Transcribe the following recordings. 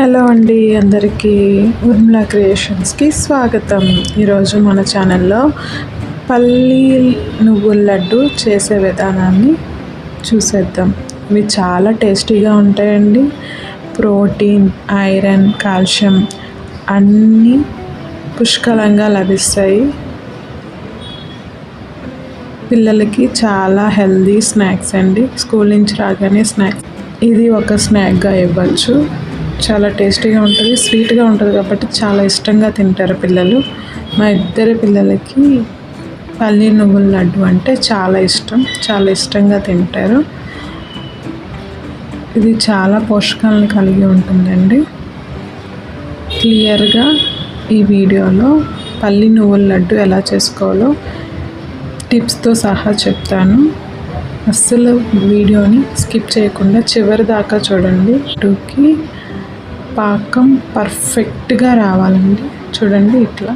Hello అండి అందరికీ ఉర్మిళ క్రియేషన్స్కి స్వాగతం. ఈరోజు మన ఛానల్లో పల్లీ నువ్వుల లడ్డు చేసే విధానాన్ని చూసేద్దాం. ఇవి చాలా టేస్టీగా ఉంటాయండి. ప్రోటీన్ ఐరన్ కాల్షియం అన్నీ పుష్కలంగా లభిస్తాయి. పిల్లలకి చాలా హెల్దీ స్నాక్స్ అండి. స్కూల్ నుంచి రాగానే స్నాక్స్. ఇది ఒక స్నాక్గా ఇవ్వచ్చు. చాలా టేస్టీగా ఉంటుంది స్వీట్గా ఉంటుంది కాబట్టి చాలా ఇష్టంగా తింటారు పిల్లలు. మా ఇద్దరి పిల్లలకి పల్లి నువ్వుల లడ్డు అంటే చాలా ఇష్టం చాలా ఇష్టంగా తింటారు. ఇది చాలా పోషకాలను కలిగి ఉంటుందండి. క్లియర్గా ఈ వీడియోలో పల్లి నువ్వుల లడ్డు ఎలా చేసుకోవాలో టిప్స్తో సహా చెప్తాను. అస్సలు వీడియోని స్కిప్ చేయకుండా చివరి దాకా చూడండి. టూకి పాకం పర్ఫెక్ట్గా రావాలండి. చూడండి ఇట్లా.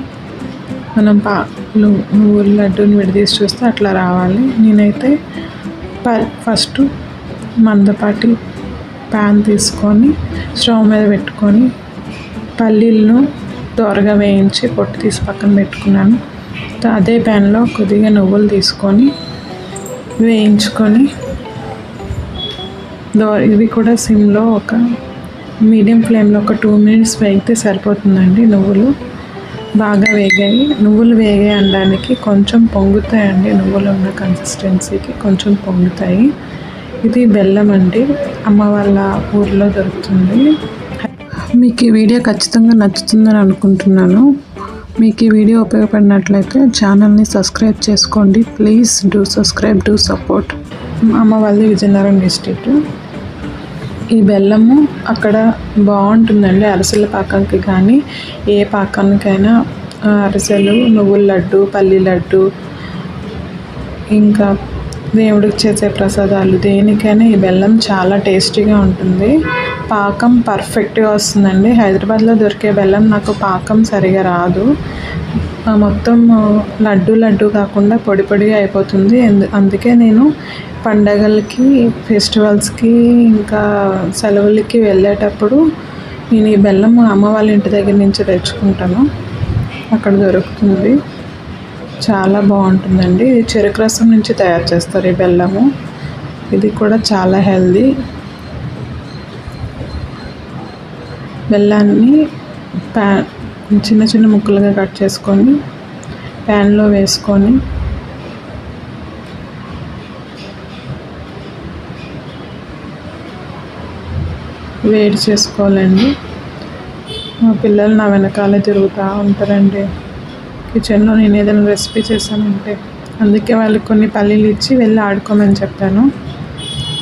మనం పా నువ్వుల లడ్డూని విడదీసి చూస్తే అట్లా రావాలి. నేనైతే ప ఫస్ట్ మందపాటి ప్యాన్ తీసుకొని స్టవ్ మీద పెట్టుకొని పల్లీలను దోరగా వేయించి పొట్టు తీసి పక్కన పెట్టుకున్నాను. అదే ప్యాన్లో కొద్దిగా నువ్వులు తీసుకొని వేయించుకొని దో ఇవి కూడా సిమ్లో ఒక మీడియం ఫ్లేమ్లో ఒక టూ మినిట్స్ వేగితే సరిపోతుందండి నువ్వులు. బాగా వేగాయి. నువ్వులు వేగే అనడానికి కొంచెం పొంగుతాయండి నువ్వులు ఉన్న కన్సిస్టెన్సీకి కొంచెం పొంగుతాయి. ఇది బెల్లం అండి. అమ్మ వాళ్ళ ఊర్లో దొరుకుతుంది. మీకు ఈ వీడియో ఖచ్చితంగా నచ్చుతుందని అనుకుంటున్నాను. మీకు ఈ వీడియో ఉపయోగపడినట్లయితే ఛానల్ని సబ్స్క్రైబ్ చేసుకోండి. Please do subscribe do support. అమ్మ వాళ్ళది విజయనగరం డిస్ట్రిక్ట్. ఈ బెల్లము అక్కడ బాగుంటుందండి అరిసెల పాకానికి కానీ ఏ పాకానికైనా అరిసెలు నువ్వుల లడ్డు పల్లి లడ్డు ఇంకా దేవుడికి చేసే ప్రసాదాలు దేనికైనా ఈ బెల్లం చాలా టేస్టీగా ఉంటుంది. పాకం పర్ఫెక్ట్గా వస్తుందండి. హైదరాబాద్లో దొరికే బెల్లం నాకు పాకం సరిగా రాదు. మొత్తం లడ్డు లడ్డు కాకుండా పొడి పొడిగా అయిపోతుంది. అందుకే నేను పండగలకి ఫెస్టివల్స్కి ఇంకా సెలవులకి వెళ్ళేటప్పుడు నేను ఈ బెల్లం అమ్మ వాళ్ళ ఇంటి దగ్గర నుంచి తెచ్చుకుంటాను. అక్కడ దొరుకుతుంది. చాలా బాగుంటుందండి. ఇది చెరుకు రసం నుంచి తయారు చేస్తారు ఈ బెల్లము. ఇది కూడా చాలా హెల్దీ. బెల్లాన్ని ప్యా చిన్న చిన్న ముక్కలుగా కట్ చేసుకొని ప్యాన్లో వేసుకొని వేడి చేసుకోవాలండి. మా పిల్లలు నా వెనకాలే తిరుగుతూ ఉంటారండి. కిచెన్లో నేను ఏదైనా రెసిపీ చేశానంటే అందుకే వాళ్ళకి కొన్ని పల్లీలు ఇచ్చి వెళ్ళి ఆడుకోమని చెప్పాను.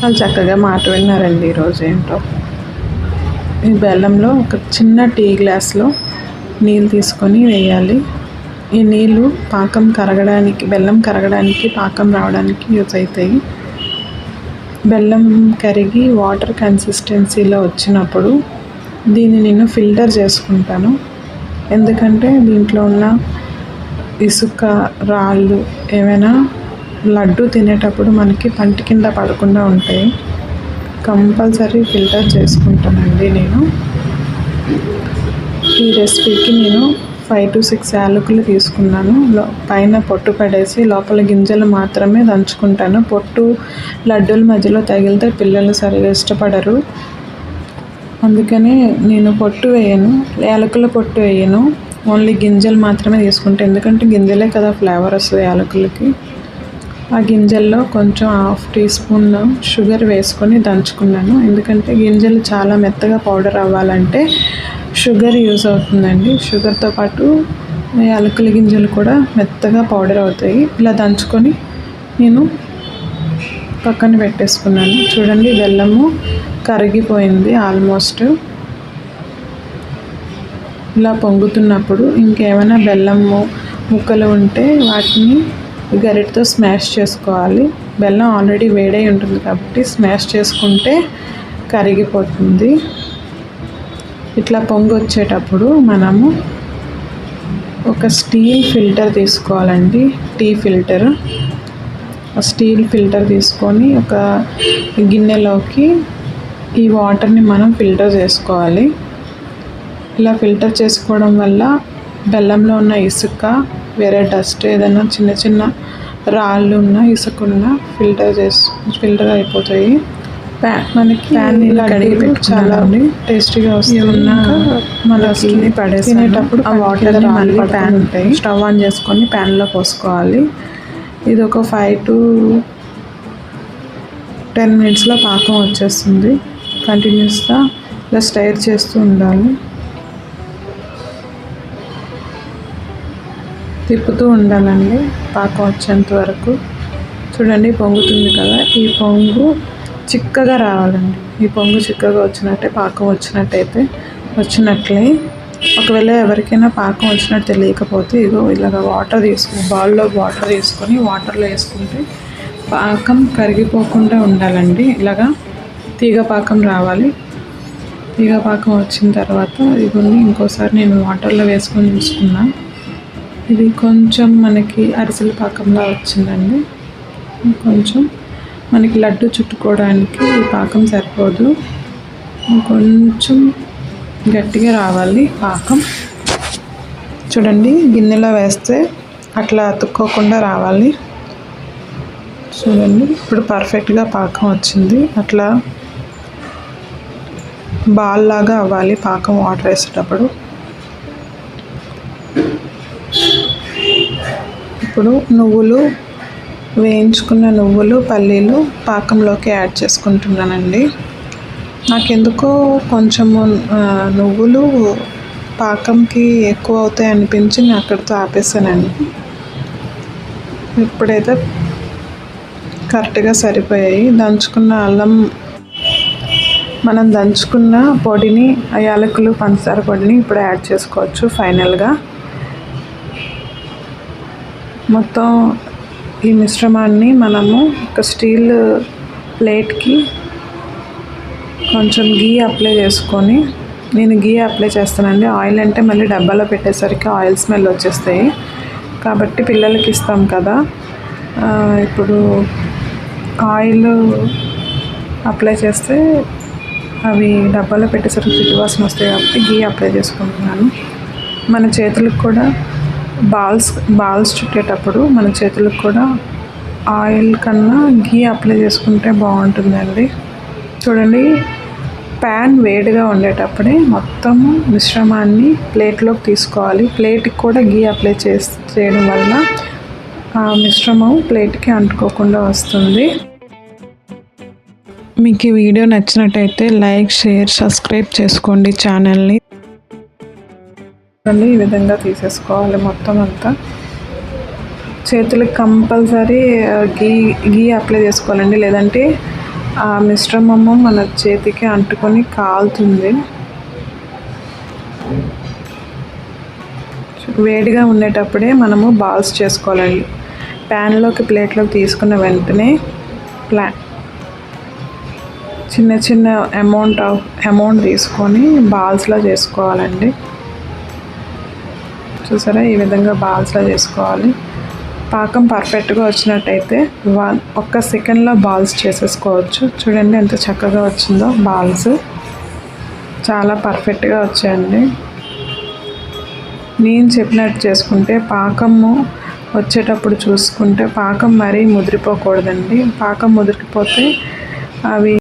వాళ్ళు చక్కగా మాట విన్నారండి ఈరోజు ఏంటో. ఈ బెల్లంలో ఒక చిన్న టీ గ్లాస్లో నీళ్ళు తీసుకొని వేయాలి. ఈ నీళ్ళు పాకం కరగడానికి బెల్లం కరగడానికి పాకం రావడానికి యూజ్ అవుతాయి బెల్లం కరిగి వాటర్ కన్సిస్టెన్సీలో వచ్చినప్పుడు దీన్ని నేను ఫిల్టర్ చేసుకుంటాను. ఎందుకంటే దీంట్లో ఉన్న ఇసుక రాళ్ళు ఏమైనా లడ్డు తినేటప్పుడు మనకి పంటి కింద పడకుండా ఉంటాయి. కంపల్సరీ ఫిల్టర్ చేసుకుంటానండి నేను. ఈ రెసిపీకి నేను ఫైవ్ టు సిక్స్ యాలకులు తీసుకున్నాను. పైన పొట్టు పడేసి లోపల గింజలు మాత్రమే దంచుకుంటాను. పొట్టు లడ్డూల మధ్యలో తగిలితే పిల్లలు సరిగా ఇష్టపడరు. అందుకని నేను పొట్టు వేయను. యాలకుల పొట్టు వేయను. ఓన్లీ గింజలు మాత్రమే తీసుకుంటాను ఎందుకంటే గింజలే కదా ఫ్లేవర్ వస్తుంది యాలకులకి. ఆ గింజల్లో కొంచెం హాఫ్ టీ స్పూన్ షుగర్ వేసుకొని దంచుకున్నాను. ఎందుకంటే గింజలు చాలా మెత్తగా పౌడర్ అవ్వాలంటే షుగర్ యూజ్ అవుతుందండి. షుగర్తో పాటు అలకల గింజలు కూడా మెత్తగా పౌడర్ అవుతాయి. ఇలా దంచుకొని నేను పక్కన పెట్టేసుకున్నాను. చూడండి బెల్లము కరిగిపోయింది ఆల్మోస్ట్. ఇలా పొంగుతున్నప్పుడు ఇంకేమైనా బెల్లము ముక్కలు ఉంటే వాటిని గరిటతో స్మాష్ చేసుకోవాలి. బెల్లం ఆల్రెడీ వేడై ఉంటుంది కాబట్టి స్మాష్ చేసుకుంటే కరిగిపోతుంది. ఇట్లా పొంగి వచ్చేటప్పుడు మనము ఒక స్టీల్ ఫిల్టర్ తీసుకోవాలండి. Tea filter. స్టీల్ ఫిల్టర్ తీసుకొని ఒక గిన్నెలోకి ఈ వాటర్ని మనం ఫిల్టర్ చేసుకోవాలి. ఇలా ఫిల్టర్ చేసుకోవడం వల్ల బెల్లంలో ఉన్న ఇసుక వేరే డస్ట్ ఏదైనా చిన్న చిన్న రాళ్ళు ఉన్న ఇసుక ఉన్న ఫిల్టర్ చేసి ఫిల్టర్ అయిపోతాయి ప్యాన్ మనకి ప్యాన్ ఇలా కడిగి చాలా. టేస్టీగా ఉన్న మనకి డస్ట్ని పడేసాను. తినేటప్పుడు ఆ వాటర్ మళ్ళీ ప్యాన్ ఉంటాయి. స్టవ్ ఆన్ చేసుకొని ప్యాన్లో పోసుకోవాలి ఇది ఒక ఫైవ్ టు టెన్ మినిట్స్లో పాకం వచ్చేస్తుంది కంటిన్యూస్గా ఇలా స్టైర్ చేస్తూ ఉండాలి తిప్పుతూ ఉండాలండి. పాకం వచ్చేంత వరకు. చూడండి పొంగుతుంది కదా. ఈ పొంగు చిక్కగా రావాలండి. ఈ పొంగు చిక్కగా వచ్చినట్టే పాకం వచ్చినట్టయితే వచ్చినట్లే. ఒకవేళ ఎవరికైనా పాకం వచ్చినట్టు తెలియకపోతే ఇదో ఇలాగ వాటర్ తీసుకుని బౌల్లో వాటర్ తీసుకొని వాటర్లో వేసుకుంటే పాకం కరిగిపోకుండా ఉండాలండి. ఇలాగా తీగ పాకం రావాలి. తీగ పాకం వచ్చిన తర్వాత ఇవన్నీ ఇంకోసారి నేను వాటర్లో వేసుకొని చూసుకున్నాను ఇది కొంచెం మనకి అరిసెల పాకంలా వచ్చిందండి. కొంచెం మనకి లడ్డు చుట్టుకోవడానికి ఈ పాకం సరిపోదు. కొంచెం గట్టిగా రావాలి పాకం. చూడండి గిన్నెలో వేస్తే అట్లా అతుక్కోకుండా రావాలి. చూడండి ఇప్పుడు పర్ఫెక్ట్గా పాకం వచ్చింది. అట్లా బాల్ లాగా అవ్వాలి పాకం వాటర్ వేసేటప్పుడు. ఇప్పుడు నువ్వులు వేయించుకున్న నువ్వులు పల్లీలు పాకంలోకి యాడ్ చేసుకుంటున్నానండి. నాకెందుకో కొంచెము నువ్వులు పాకంకి ఎక్కువ అవుతాయి అనిపించి నేను అక్కడితో ఆపేసానండి. ఇప్పుడైతే కరెక్ట్గా సరిపోయాయి. దంచుకున్న అల్లం మనం దంచుకున్న పొడిని యాలకులు పంచదార పొడిని ఇప్పుడు యాడ్ చేసుకోవచ్చు ఫైనల్గా. మొత్తం ఈ మిశ్రమాన్ని మనము ఒక స్టీల్ ప్లేట్కి కొంచెం గీ అప్లై చేసుకొని నేను గీ అప్లై చేస్తానండి. ఆయిల్ అంటే మళ్ళీ డబ్బాలో పెట్టేసరికి ఆయిల్ స్మెల్ వచ్చేస్తాయి. కాబట్టి పిల్లలకి ఇస్తాం కదా. ఇప్పుడు ఆయిల్ అప్లై చేస్తే అవి డబ్బాలో పెట్టేసరికి జిడ్డు వాసన వస్తాయి కాబట్టి గీ అప్లై చేసుకుంటున్నాను. మన చేతులకు కూడా బాల్స్ బాల్స్ చుట్టేటప్పుడు మన చేతులకు కూడా ఆయిల్ కన్నా గీ అప్లై చేసుకుంటే బాగుంటుందండి. చూడండి ప్యాన్ వేడిగా ఉండేటప్పుడే మొత్తము మిశ్రమాన్ని ప్లేట్లోకి తీసుకోవాలి. ప్లేట్కి కూడా గీ అప్లై చేసి చేయడం వల్ల ఆ మిశ్రమం ప్లేట్కి అంటుకోకుండా వస్తుంది. మీకు ఈ వీడియో నచ్చినట్టయితే లైక్ షేర్ సబ్స్క్రైబ్ చేసుకోండి ఛానల్ని. చూడండి ఈ విధంగా తీసేసుకోవాలి మొత్తం అంతా. చేతులకు కంపల్సరీ గీ గీ అప్లై చేసుకోవాలండి. లేదంటే ఆ మిశ్రమము మన చేతికి అంటుకొని కాలుతుంది. వేడిగా ఉండేటప్పుడే మనము బాల్స్ చేసుకోవాలండి ప్యాన్లోకి ప్లేట్లోకి తీసుకున్న వెంటనే ప్లా చిన్న చిన్న అమౌంట్ ఆఫ్ అమౌంట్ తీసుకొని బాల్స్లో చేసుకోవాలండి. చూసారా? ఈ విధంగా బాల్స్లో చేసుకోవాలి. పాకం పర్ఫెక్ట్గా వచ్చినట్టయితే వన్ ఒక్క సెకండ్లో బాల్స్ చేసేసుకోవచ్చు. చూడండి ఎంత చక్కగా వచ్చిందో బాల్స్. చాలా పర్ఫెక్ట్గా వచ్చాయండి. నేను చెప్పినట్టు చేసుకుంటే పాకము వచ్చేటప్పుడు చూసుకుంటే పాకం మరీ ముదిరిపోకూడదండి. పాకం ముదిరిపోతే అవి